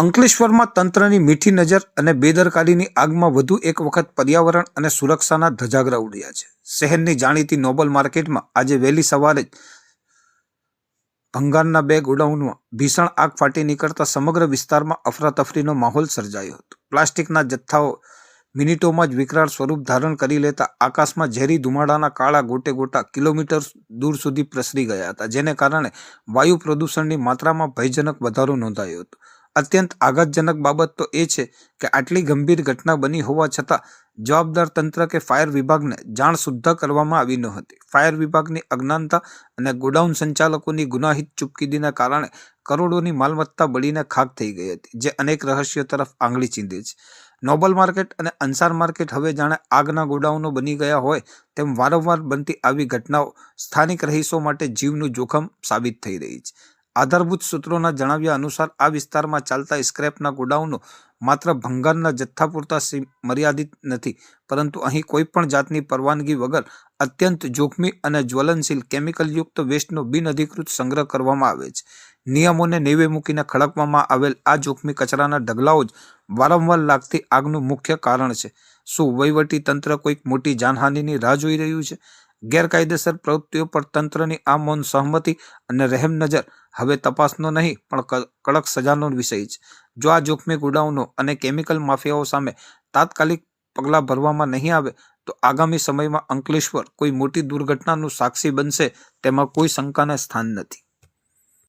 અંકલેશ્વરમાં તંત્રની મીઠી નજર અને બેદરકારીની આગમાં વધુ એક વખત પર્યાવરણ અને સુરક્ષાના ધજાગરા ઉડ્યા છે. શહેરની જાણીતી નોબલ માર્કેટમાં આજે વહેલી સવારે ભંગારના બે ગોડાઉનમાં ભીષણ આગ ફાટી નીકળતા સમગ્ર વિસ્તારમાં અફરાતફરીનો માહોલ સર્જાયો હતો. પ્લાસ્ટિકના જથ્થાઓ મિનિટોમાં જ વિકરાળ સ્વરૂપ ધારણ કરી લેતા આકાશમાં ઝેરી ધુમાડાના કાળા ગોટે ગોટા કિલોમીટર દૂર સુધી પ્રસરી ગયા હતા, જેને કારણે વાયુ પ્રદૂષણની માત્રામાં ભયજનક વધારો નોંધાયો હતો. અત્યંત આઘાતજનક બાબત તો એ છે કે આટલી ગંભીર ઘટના બની હોવા છતાં જવાબદાર તંત્ર કે ફાયર વિભાગને જાણ સુદ્ધા કરવામાં આવી ન હતી. ફાયર વિભાગની અજ્ઞાનતા અને ગોડાઉન સંચાલકોની ગુનાહિત ચૂપકીદીના કારણે કરોડોની માલમત્તા બળીને ખાક થઈ ગઈ હતી, જે અનેક રહસ્યો તરફ આંગળી ચીંધે છે. નોબલ માર્કેટ અને અંસાર માર્કેટ હવે જાણે આગના ગોડાઉનો બની ગયા હોય તેમ વારંવાર બનતી આવી ઘટનાઓ સ્થાનિક રહીશો માટે જીવનું જોખમ સાબિત થઈ રહી છે. આધારભૂત સૂત્રોના જણાવ્યા અનુસાર, આ વિસ્તારમાં ચાલતા સ્ક્રેપના ગોડાઉનો માત્ર ભંગારના જથ્થા પૂરતા મર્યાદિત નથી, પરંતુ અહીં કોઈ પણ જાતની પરવાનગી વગર અત્યંત જોખમી અને જ્વલનશીલ કેમિકલયુક્ત વેસ્ટનો બિનઅધિકૃત સંગ્રહ કરવામાં આવે છે. નિયમોને નેવે મૂકીને ખડકવામાં આવેલ આ જોખમી કચરાના ઢગલાઓ જ વારંવાર લાગતી આગનું મુખ્ય કારણ છે. શું વહીવટી તંત્ર કોઈક મોટી જાનહાનિની રાહ જોઈ રહ્યું છે? ગેરકાયદેસર પ્રવૃત્તિઓ પર તંત્રની આ મૌન સહમતિ અને રહેમ નજર હવે તપાસનો નહીં, પણ કડક સજાનો વિષય છે જો આ જોખમી ગુડાઉનો અને કેમિકલ માફિયાઓ સામે તાત્કાલિક પગલાં ભરવામાં નહીં આવે, તો આગામી સમયમાં અંકલેશ્વર કોઈ મોટી દુર્ઘટનાનું સાક્ષી બનશે, તેમાં કોઈ શંકાને સ્થાન નથી.